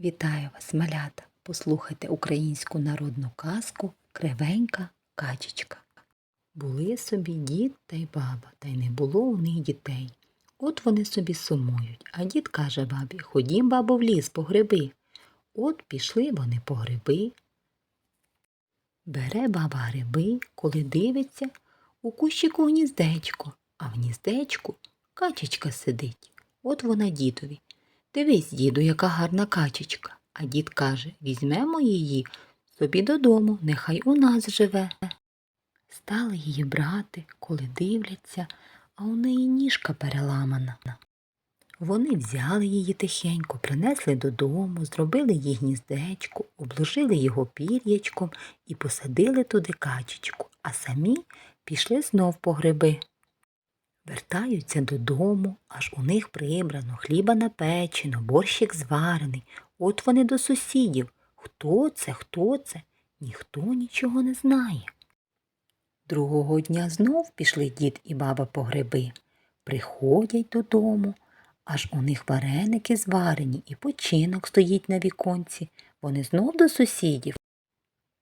Вітаю вас, малята! Послухайте українську народну казку Кривенька качечка. Були собі дід та й баба, та й не було у них дітей. От вони собі сумують, а дід каже бабі Ходім, бабо, в ліс по гриби. От пішли вони по гриби. Бере баба гриби, коли дивиться, у кущику гніздечко, а в гніздечку качечка сидить. От вона дідові. Дивись, діду, яка гарна качечка. А дід каже візьмемо її собі додому, нехай у нас живе. Стали її брати, коли дивляться, а у неї ніжка переламана. Вони взяли її тихенько, принесли додому, зробили їй гніздечко, обложили його пір'ячком і посадили туди качечку, а самі пішли знов по гриби. Вертаються додому, аж у них прибрано, хліба напечено, борщик зварений. От вони до сусідів. Хто це, хто це? Ніхто нічого не знає. Другого дня знов пішли дід і баба по гриби. Приходять додому, аж у них вареники зварені і починок стоїть на віконці. Вони знов до сусідів.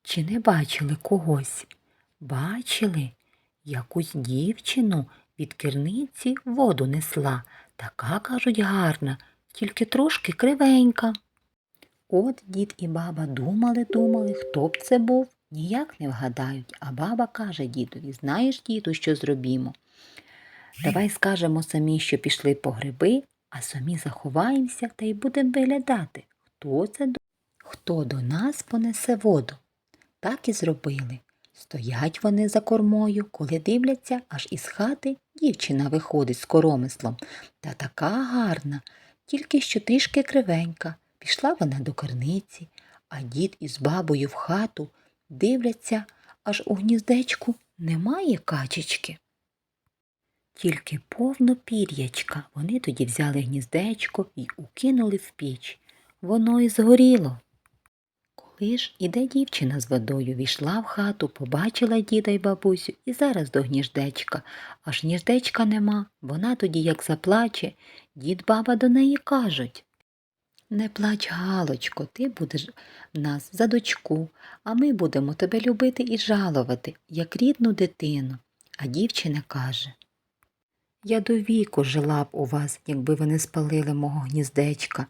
Чи не бачили когось? Бачили, якусь дівчину від керниці воду несла, така, кажуть, гарна, тільки трошки кривенька. От дід і баба думали, думали, хто б це був, ніяк не вгадають, а баба каже дідові, знаєш, діду, що зробімо? Давай скажемо самі, що пішли по гриби, а самі заховаємося та й будемо виглядати, хто це до... хто до нас понесе воду. Так і зробили. Стоять вони за кормою, коли дивляться, аж із хати дівчина виходить з коромислом. Та така гарна, тільки що трішки кривенька. Пішла вона до керниці, а дід із бабою в хату дивляться, аж у гніздечку немає качечки. Тільки повно пір'ячка. Вони тоді взяли гніздечко і укинули в піч. Воно і згоріло. Ж іде дівчина з водою, війшла в хату, побачила діда й бабусю і зараз до гніздечка. Аж гніздечка нема, вона тоді як заплаче, дід баба до неї кажуть. Не плач, Галочко, ти будеш в нас за дочку, а ми будемо тебе любити і жалувати, як рідну дитину. А дівчина каже Я до віку жила б у вас, якби ви не спалили мого гніздечка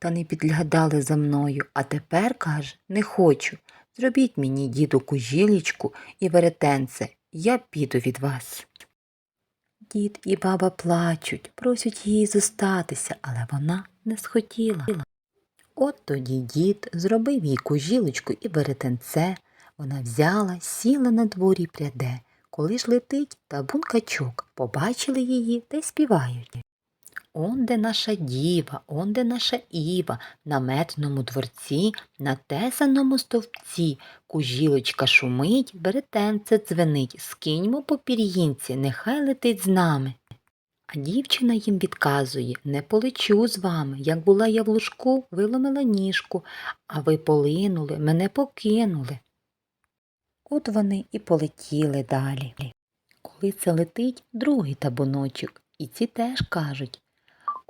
та не підглядали за мною, а тепер, каже, не хочу. Зробіть мені, діду, кужілічку і веретенце, я піду від вас. Дід і баба плачуть, просять її зостатися, але вона не схотіла. От тоді дід зробив їй кужілочку і веретенце. Вона взяла, сіла на дворі пряде. Коли ж летить табун качок, побачили її та й співають. Он де наша діва, он де наша Іва, на метному дворці, на тесаному стовпці, кужілочка шумить, веретенце дзвенить, скиньмо по пір'їнці, нехай летить з нами. А дівчина їм відказує не полечу з вами. Як була я в лужку, виломила ніжку, а ви полинули, мене покинули. От вони і полетіли далі. Коли це летить другий табуночок, і ці теж кажуть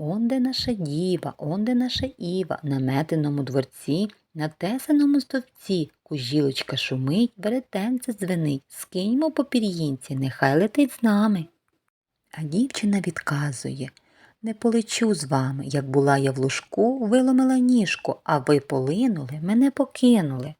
Онде наша діва, онде наша Іва, на метеному дворці, на тесаному стовці, кужілочка шумить, веретенце дзвенить, скиньмо по пір'їнці, нехай летить з нами. А дівчина відказує не полечу з вами, як була я в лужку, виломила ніжку, а ви полинули, мене покинули.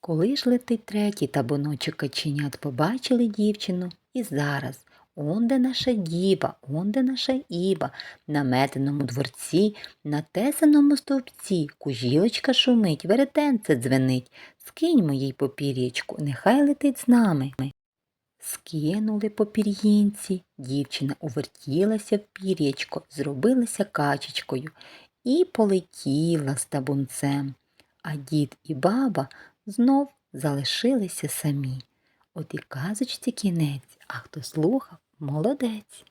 Коли ж летить третій табуночок каченят, побачили дівчину і зараз. Онде наша діва, онде наша Іва, на метеному дворці, на тесаному стовпці, кужілочка шумить, веретенце дзвенить, скиньмо їй попір'ячку, нехай летить з нами. Скинули по пір'їнці, дівчина увертілася в пір'ячко, зробилася качечкою і полетіла з табунцем, а дід і баба знов залишилися самі. От і казочці кінець, а хто слухав, молодець.